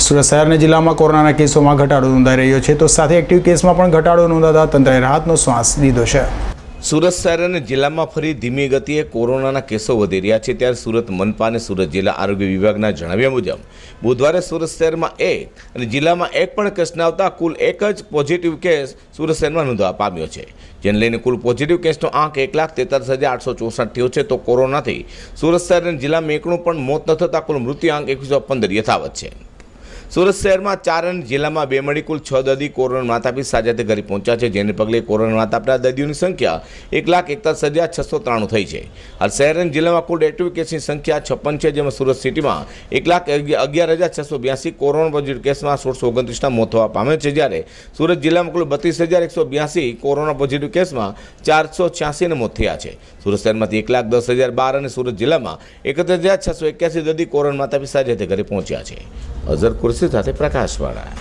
સુરત શહેર અને જિલ્લામાં કોરોનાના કેસોમાં ઘટાડો નોંધાઈ રહ્યો છે. તો સાથે એક્ટિવ કેસમાં પણ ઘટાડો નોંધાતા તંત્રએ રાહતનો શ્વાસ લીધો છે. સુરત શહેર અને જિલ્લામાં ફરી ધીમી ગતિએ કોરોનાના કેસો વધી રહ્યા છે. ત્યારે સુરત, મનપા અને સુરત જિલ્લા આરોગ્ય વિભાગના જણાવ્યા મુજબ, બુધવારે સુરત શહેરમાં એક અને જિલ્લામાં એક પણ કેસ ન આવતા કુલ એક જ પોઝિટિવ કેસ સુરત શહેરમાં નોંધવા પામ્યો છે. જેને લઈને કુલ પોઝિટિવ કેસનો આંક એક લાખ તેતાલીસ હજાર આઠસો ચોસઠ થયો છે. તો કોરોનાથી સુરત શહેર અને જિલ્લામાં એકનું પણ મોત ન થતાં કુલ મૃત્યુ આંક એકસો પંદર યથાવત છે. સુરત શહેરમાં ચાર જિલ્લામાં બે મળી કુલ છ દર્દી કોરોના માતાપી સાજાતે ઘરે પહોંચ્યા છે. જેને પગલે કોરોના માતાપના દર્દીઓની સંખ્યા એક લાખ એકતાલીસ હજાર છસો ત્રાણું થઈ છે. હાલ શહેર અને જિલ્લામાં કુલ એક્ટિવ કેસની સંખ્યા છપ્પન છે, જેમાં સુરત સિટીમાં એક લાખ અગિયાર હજાર છસો બ્યાસી કોરોના પોઝિટિવ કેસમાં સોળસો ઓગણત્રીસના મોત થવા પામે છે. જ્યારે સુરત જિલ્લામાં કુલ બત્રીસ હજાર એકસો બ્યાસી કોરોના પોઝિટિવ કેસમાં ચારસો છ્યાસીને મોત થયા છે. સુરત શહેરમાંથી એક લાખ દસ હજાર બાર અને સુરત જિલ્લામાં એકત્રીસ હજાર છસો એક્યાસી દર્દી કોરોના માતાપી સાજાતે ઘરે પહોંચ્યા છે. અઝર કુરશી સાથે પ્રકાશવાળા